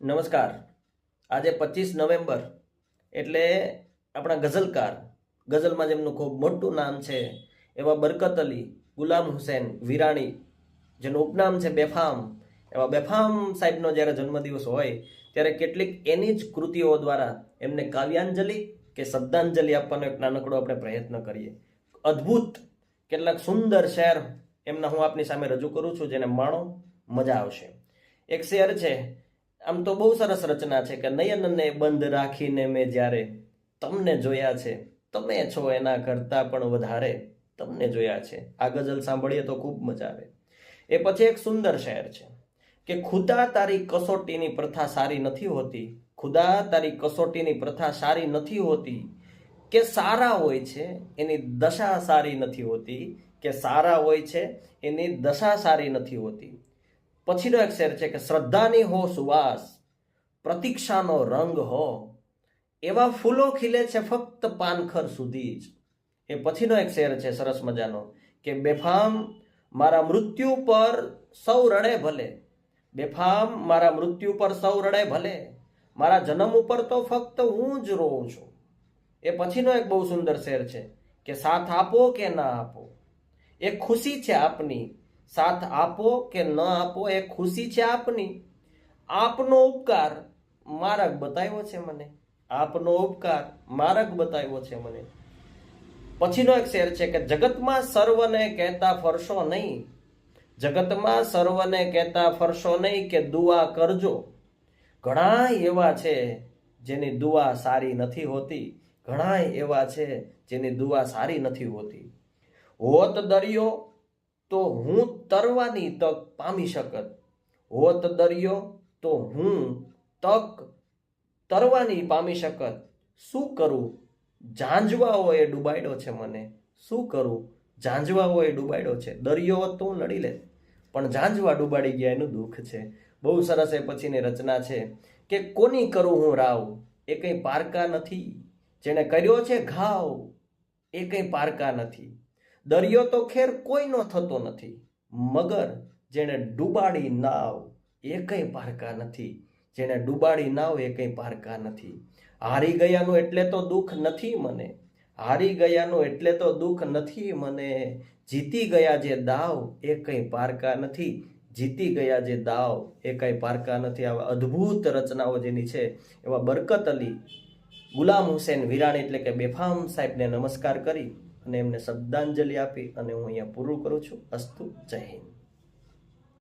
નમસ્કાર. આજે પચીસ નવેમ્બર એટલે આપણા ગઝલકાર, ગઝલમાં જેમનું ખૂબ મોટું નામ છે, એવા બરકત અલી, ગુલામ હુસેન, વિરાણી, જેનું ઉપનામ છે બેફામ. એવા બેફામ સાહેબનો જ્યારે જન્મદિવસ હોય, ત્યારે કેટલીક એની જ કૃતિઓ દ્વારા એમને કાવ્યાંજલિ કે શબ્દાંજલિ આપવાનો એક નાનકડો આપણે પ્રયત્ન કરીએ. અદ્ભુત કેટલાક સુંદર શેર એમના હું આપની સામે રજૂ કરું છું, જેને માણો મજા આવશે. એક શેર છે આમ તો બહુ સરસ રચના છે કે નયનને બંધ રાખીને મેં જ્યારે તમને જોયા છે, તમે છો એના કરતાં પણ વધારે તમને જોયા છે. આ ગઝલ સાંભળીએ તો ખૂબ મજા આવે. એ પછી એક સુંદર શહેર છે કે ખુદા તારી કસોટીની પ્રથા સારી નથી હોતી, ખુદા તારી કસોટીની પ્રથા સારી નથી હોતી, કે સારા હોય છે એની દશા સારી નથી હોતી, કે સારા હોય છે એની દશા સારી નથી હોતી. પછીનો એક શેર છે કે, શ્રદ્ધાની હો સુવાસ, પ્રતીક્ષાનો રંગ હો, એવા ફૂલો ખીલે છે ફક્ત પાનખર સુધી જ. એ પછીનો એક શેર છે સરસ મજાનો કે, બેફામ મારા મૃત્યુ પર સૌ રડે ભલે, બેફામ મારા મૃત્યુ પર સૌ રડે ભલે, મારા જન્મ ઉપર તો ફક્ત હું જ રોઉં છું. એ પછીનો એક બહુ સુંદર શેર છે કે, સાથ આપો કે ના આપો? એ ખુશી છે આપની સાથ આપો કે ન આપો એ ખુશી છે આપની. આપનો ઉપકાર માર્ગ બતાવ્યો છે મને. આપનો ઉપકાર માર્ગ બતાવ્યો છે મને. પછીનો એક શેર છે કે જગતમાં સર્વને કહેતા ફરશો નહીં. જગતમાં સર્વને કહેતા ફરશો નહીં કે દુઆ કરજો. ઘણા એવા છે જેની દુઆ સારી નથી હોતી. ઘણા એવા છે જેની દુઆ સારી નથી હોતી. હોત દરિયો તો હું તરવાની તક પામી શકત. હોત દરિયો, તો હું તક તરવાની પામી શકત. શું કરું? ઝાંઝવાઓએ ડૂબાડ્યો છે મને. શું કરું? ઝાંઝવાઓએ ડૂબાડ્યો છે. દરિયો હોત તો હું લડી લે પણ ઝાંઝવા ડૂબાડી ગયા એનું દુઃખ છે. બહુ સરસ એ પછીની રચના છે કે કોની કરું હું રાવ? એ કંઈ પારકા નથી. જેણે કર્યો છે ઘાવ, એ કંઈ પારકા નથી. દરિયો તો ખેર કોઈનો થતો નથી, મગર જેણે ડૂબાડી નાવ એ કંઈ પારકા નથી, જેણે ડૂબાડી નાવ એ કંઈ પારકા નથી. હારી ગયાનું એટલે તો દુઃખ નથી મને, હારી ગયાનું એટલે તો દુઃખ નથી મને, જીતી ગયા જે દાવ એ કંઈ પારકા નથી, જીતી ગયા જે દાવ એ કંઈ પારકા નથી. આવા અદ્ભુત રચનાઓ જેની છે, એવા બરકત અલી ગુલામ હુસેન વિરાણી એટલે કે બેફામ સાહેબને નમસ્કાર કરી. અને એમને શ્રદ્ધાંજલિ આપી અને હું અહીંયા પૂરું કરું છું. અસ્તુ જય હિન્દ.